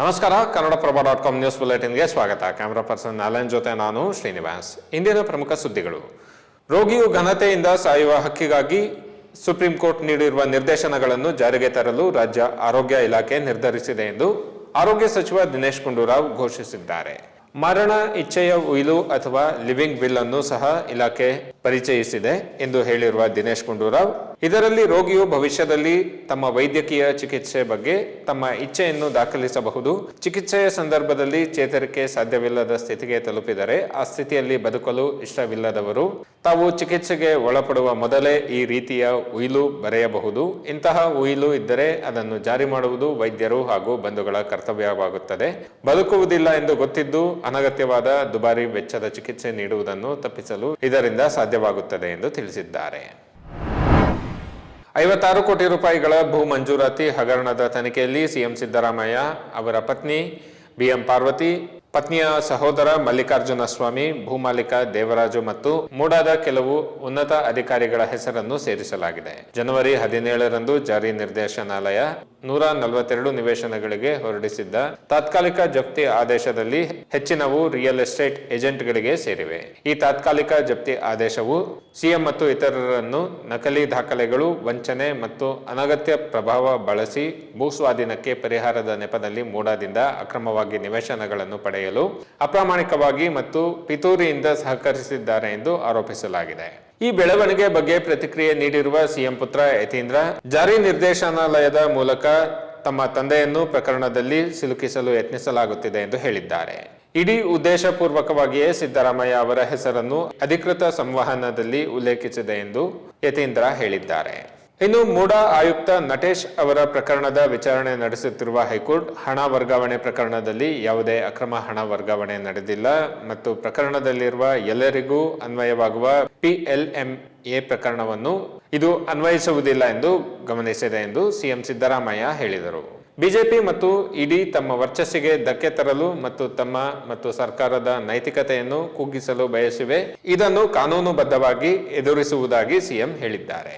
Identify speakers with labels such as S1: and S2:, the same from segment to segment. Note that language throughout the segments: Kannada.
S1: ನಮಸ್ಕಾರ, ಕನ್ನಡಪ್ರಭ ಡಾಟ್ ಕಾಮ್ ನ್ಯೂಸ್ ಬುಲೆಟಿನ್ಗೆ ಸ್ವಾಗತ. ಕ್ಯಾಮರಾ ಪರ್ಸನ್ ಅಲನ್ ಜೊತೆ ನಾನು ಶ್ರೀನಿವಾಸ್. ಇಂದಿನ ಪ್ರಮುಖ ಸುದ್ದಿಗಳು. ರೋಗಿಯು ಘನತೆಯಿಂದ ಸಾಯುವ ಹಕ್ಕಿಗಾಗಿ ಸುಪ್ರೀಂ ಕೋರ್ಟ್ ನೀಡಿರುವ ನಿರ್ದೇಶನಗಳನ್ನು ಜಾರಿಗೆ ತರಲು ರಾಜ್ಯ ಆರೋಗ್ಯ ಇಲಾಖೆ ನಿರ್ಧರಿಸಿದೆ ಎಂದು ಆರೋಗ್ಯ ಸಚಿವ ದಿನೇಶ್ ಗುಂಡೂರಾವ್ ಘೋಷಿಸಿದ್ದಾರೆ. ಮರಣ, ಇಚ್ಛೆಯ ಉಯಿಲು ಅಥವಾ ಲಿವಿಂಗ್ ಬಿಲ್ ಅನ್ನು ಸಹ ಇಲಾಖೆ ಪರಿಚಯಿಸಿದೆ ಎಂದು ಹೇಳಿರುವ ದಿನೇಶ್ ಗುಂಡೂರಾವ್ ಇದರಲ್ಲಿ ರೋಗಿಯು ಭವಿಷ್ಯದಲ್ಲಿ ತಮ್ಮ ವೈದ್ಯಕೀಯ ಚಿಕಿತ್ಸೆ ಬಗ್ಗೆ ತಮ್ಮ ಇಚ್ಛೆಯನ್ನು ದಾಖಲಿಸಬಹುದು. ಚಿಕಿತ್ಸೆಯ ಸಂದರ್ಭದಲ್ಲಿ ಚೇತರಿಕೆ ಸಾಧ್ಯವಿಲ್ಲದ ಸ್ಥಿತಿಗೆ ತಲುಪಿದರೆ ಆ ಸ್ಥಿತಿಯಲ್ಲಿ ಬದುಕಲು ಇಷ್ಟವಿಲ್ಲದವರು. ತಾವು ಚಿಕಿತ್ಸೆಗೆ ಒಳಪಡುವ ಮೊದಲೇ ಈ ರೀತಿಯ ಉಯಿಲು ಬರೆಯಬಹುದು. ಇಂತಹ ಉಯಿಲು ಇದ್ದರೆ ಅದನ್ನು ಜಾರಿ ಮಾಡುವುದು ವೈದ್ಯರು ಹಾಗೂ ಬಂಧುಗಳ ಕರ್ತವ್ಯವಾಗುತ್ತದೆ. ಬದುಕುವುದಿಲ್ಲ ಎಂದು ಗೊತ್ತಿದ್ದು ಅನಗತ್ಯವಾದ ದುಬಾರಿ ವೆಚ್ಚದ ಚಿಕಿತ್ಸೆ ನೀಡುವುದನ್ನು ತಪ್ಪಿಸಲು ಇದರಿಂದ ಸಾಧ್ಯವಾಗುತ್ತದೆ ಎಂದು ತಿಳಿಸಿದ್ದಾರೆ. ಐವತ್ತಾರು ಕೋಟಿ ರೂಪಾಯಿಗಳ ಭೂ ಮಂಜೂರಾತಿ ಹಗರಣದ ತನಿಖೆಯಲ್ಲಿ ಸಿಎಂ ಸಿದ್ದರಾಮಯ್ಯ ಅವರ ಪತ್ನಿ ಬಿಎಂ ಪಾರ್ವತಿ ಪತ್ನಿಯ ಸಹೋದರ ಮಲ್ಲಿಕಾರ್ಜುನ ಸ್ವಾಮಿ, ಭೂಮಾಲೀಕ ದೇವರಾಜು ಮತ್ತು ಮೂಡಾದ ಕೆಲವು ಉನ್ನತ ಅಧಿಕಾರಿಗಳ ಹೆಸರನ್ನು ಸೇರಿಸಲಾಗಿದೆ. ಜನವರಿ ಹದಿನೇಳರಂದು ಜಾರಿ ನಿರ್ದೇಶನಾಲಯ ನೂರ ನಲವತ್ತೆರಡು ನಿವೇಶನಗಳಿಗೆ ಹೊರಡಿಸಿದ್ದ ತಾತ್ಕಾಲಿಕ ಜಪ್ತಿ ಆದೇಶದಲ್ಲಿ ಹೆಚ್ಚಿನವು ರಿಯಲ್ ಎಸ್ಟೇಟ್ ಏಜೆಂಟ್ಗಳಿಗೆ ಸೇರಿವೆ. ಈ ತಾತ್ಕಾಲಿಕ ಜಪ್ತಿ ಆದೇಶವು ಸಿಎಂ ಮತ್ತು ಇತರರನ್ನು ನಕಲಿ ದಾಖಲೆಗಳು, ವಂಚನೆ ಮತ್ತು ಅನಗತ್ಯ ಪ್ರಭಾವ ಬಳಸಿ ಭೂಸ್ವಾಧೀನಕ್ಕೆ ಪರಿಹಾರದ ನೆಪದಲ್ಲಿ ಮೂಡಾದಿಂದ ಅಕ್ರಮವಾಗಿ ನಿವೇಶನಗಳನ್ನು ಪಡೆಯಲು ಅಪ್ರಾಮಾಣಿಕವಾಗಿ ಮತ್ತು ಪಿತೂರಿಯಿಂದ ಸಹಕರಿಸಿದ್ದಾರೆ ಎಂದು ಆರೋಪಿಸಲಾಗಿದೆ. ಈ ಬೆಳವಣಿಗೆ ಬಗ್ಗೆ ಪ್ರತಿಕ್ರಿಯೆ ನೀಡಿರುವ ಸಿಎಂ ಪುತ್ರ ಯತೀಂದ್ರ, ಜಾರಿ ನಿರ್ದೇಶನಾಲಯದ ಮೂಲಕ ತಮ್ಮ ತಂದೆಯನ್ನು ಪ್ರಕರಣದಲ್ಲಿ ಸಿಲುಕಿಸಲು ಯತ್ನಿಸಲಾಗುತ್ತಿದೆ ಎಂದು ಹೇಳಿದ್ದಾರೆ. ಇಡೀ ಉದ್ದೇಶಪೂರ್ವಕವಾಗಿಯೇ ಸಿದ್ದರಾಮಯ್ಯ ಅವರ ಹೆಸರನ್ನು ಅಧಿಕೃತ ಸಂವಹನದಲ್ಲಿ ಉಲ್ಲೇಖಿಸಿದೆ ಎಂದು ಯತೀಂದ್ರ ಹೇಳಿದ್ದಾರೆ. ಇನ್ನು ಮೂಡಾ ಆಯುಕ್ತ ನಟೇಶ್ ಅವರ ಪ್ರಕರಣದ ವಿಚಾರಣೆ ನಡೆಸುತ್ತಿರುವ ಹೈಕೋರ್ಟ್ ಹಣ ವರ್ಗಾವಣೆ ಪ್ರಕರಣದಲ್ಲಿ ಯಾವುದೇ ಅಕ್ರಮ ಹಣ ವರ್ಗಾವಣೆ ನಡೆದಿಲ್ಲ ಮತ್ತು ಪ್ರಕರಣದಲ್ಲಿರುವ ಎಲ್ಲರಿಗೂ ಅನ್ವಯವಾಗುವ ಪಿಎಲ್ಎಂಎ ಪ್ರಕರಣವನ್ನು ಇದು ಅನ್ವಯಿಸುವುದಿಲ್ಲ ಎಂದು ಗಮನಿಸಿದೆ ಎಂದು ಸಿಎಂ ಸಿದ್ದರಾಮಯ್ಯ ಹೇಳಿದರು. ಬಿಜೆಪಿ ಮತ್ತು ಇಡಿ ತಮ್ಮ ವರ್ಚಸ್ಸಿಗೆ ಧಕ್ಕೆ ತರಲು ಮತ್ತು ತಮ್ಮ ಮತ್ತು ಸರ್ಕಾರದ ನೈತಿಕತೆಯನ್ನು ಕುಗ್ಗಿಸಲು ಬಯಸಿವೆ. ಇದನ್ನು ಕಾನೂನುಬದ್ಧವಾಗಿ ಎದುರಿಸುವುದಾಗಿ ಸಿಎಂ ಹೇಳಿದ್ದಾರೆ.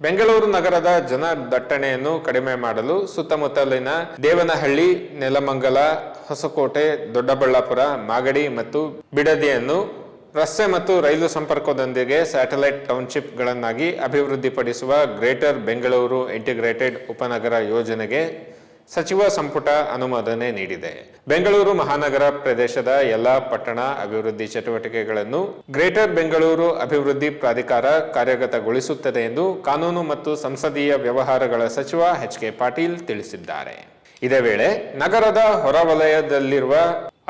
S1: ಬೆಂಗಳೂರು ನಗರದ ಜನ ದಟ್ಟಣೆಯನ್ನು ಕಡಿಮೆ ಮಾಡಲು ಸುತ್ತಮುತ್ತಲಿನ ದೇವನಹಳ್ಳಿ, ನೆಲಮಂಗಲ, ಹೊಸಕೋಟೆ, ದೊಡ್ಡಬಳ್ಳಾಪುರ, ಮಾಗಡಿ ಮತ್ತು ಬಿಡದಿಯನ್ನು ರಸ್ತೆ ಮತ್ತು ರೈಲು ಸಂಪರ್ಕದೊಂದಿಗೆ ಸ್ಯಾಟಲೈಟ್ ಟೌನ್ಶಿಪ್ಗಳನ್ನಾಗಿ ಅಭಿವೃದ್ಧಿಪಡಿಸುವ ಗ್ರೇಟರ್ ಬೆಂಗಳೂರು ಇಂಟಿಗ್ರೇಟೆಡ್ ಉಪನಗರ ಯೋಜನೆಗೆ ಸಚಿವ ಸಂಪುಟ ಅನುಮೋದನೆ ನೀಡಿದೆ. ಬೆಂಗಳೂರು ಮಹಾನಗರ ಪ್ರದೇಶದ ಎಲ್ಲ ಪಟ್ಟಣ ಅಭಿವೃದ್ಧಿ ಚಟುವಟಿಕೆಗಳನ್ನು ಗ್ರೇಟರ್ ಬೆಂಗಳೂರು ಅಭಿವೃದ್ಧಿ ಪ್ರಾಧಿಕಾರ ಕಾರ್ಯಗತಗೊಳಿಸುತ್ತದೆ ಎಂದು ಕಾನೂನು ಮತ್ತು ಸಂಸದೀಯ ವ್ಯವಹಾರಗಳ ಸಚಿವ ಎಚ್ ಕೆ ಪಾಟೀಲ್ ತಿಳಿಸಿದ್ದಾರೆ. ಇದೇ ವೇಳೆ ನಗರದ ಹೊರವಲಯದಲ್ಲಿರುವ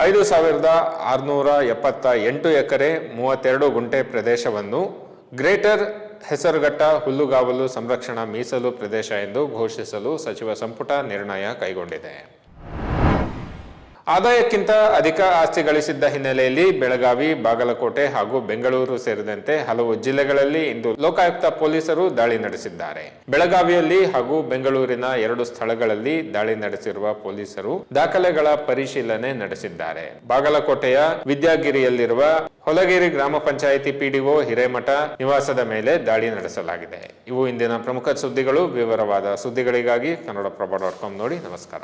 S1: ಐದು ಸಾವಿರದ ಆರುನೂರ ಎಪ್ಪತ್ತ ಎಂಟು ಎಕರೆ ಮೂವತ್ತೆರಡು ಗುಂಟೆ ಪ್ರದೇಶವನ್ನು ಗ್ರೇಟರ್ ಹೆಸರುಘಟ್ಟ ಹುಲ್ಲುಗಾವಲು ಸಂರಕ್ಷಣಾ ಮೀಸಲು ಪ್ರದೇಶ ಎಂದು ಘೋಷಿಸಲು ಸಚಿವ ಸಂಪುಟ ನಿರ್ಣಯ ಕೈಗೊಂಡಿದೆ. ಆದಾಯಕ್ಕಿಂತ ಅಧಿಕ ಆಸ್ತಿ ಗಳಿಸಿದ್ದ ಹಿನ್ನೆಲೆಯಲ್ಲಿ ಬೆಳಗಾವಿ, ಬಾಗಲಕೋಟೆ ಹಾಗೂ ಬೆಂಗಳೂರು ಸೇರಿದಂತೆ ಹಲವು ಜಿಲ್ಲೆಗಳಲ್ಲಿ ಇಂದು ಲೋಕಾಯುಕ್ತ ಪೊಲೀಸರು ದಾಳಿ ನಡೆಸಿದ್ದಾರೆ. ಬೆಳಗಾವಿಯಲ್ಲಿ ಹಾಗೂ ಬೆಂಗಳೂರಿನ ಎರಡು ಸ್ಥಳಗಳಲ್ಲಿ ದಾಳಿ ನಡೆಸಿರುವ ಪೊಲೀಸರು ದಾಖಲೆಗಳ ಪರಿಶೀಲನೆ ನಡೆಸಿದ್ದಾರೆ. ಬಾಗಲಕೋಟೆಯ ವಿದ್ಯಾಗಿರಿಯಲ್ಲಿರುವ ಹೊಲಗೇರಿ ಗ್ರಾಮ ಪಂಚಾಯಿತಿ ಪಿಡಿಒ ಹಿರೇಮಠ ನಿವಾಸದ ಮೇಲೆ ದಾಳಿ ನಡೆಸಲಾಗಿದೆ. ಇವು ಇಂದಿನ ಪ್ರಮುಖ ಸುದ್ದಿಗಳು. ವಿವರವಾದ ಸುದ್ದಿಗಳಿಗಾಗಿ ಕನ್ನಡಪ್ರಭ ಡಾಟ್ ಕಾಮ್ ನೋಡಿ ನಮಸ್ಕಾರ.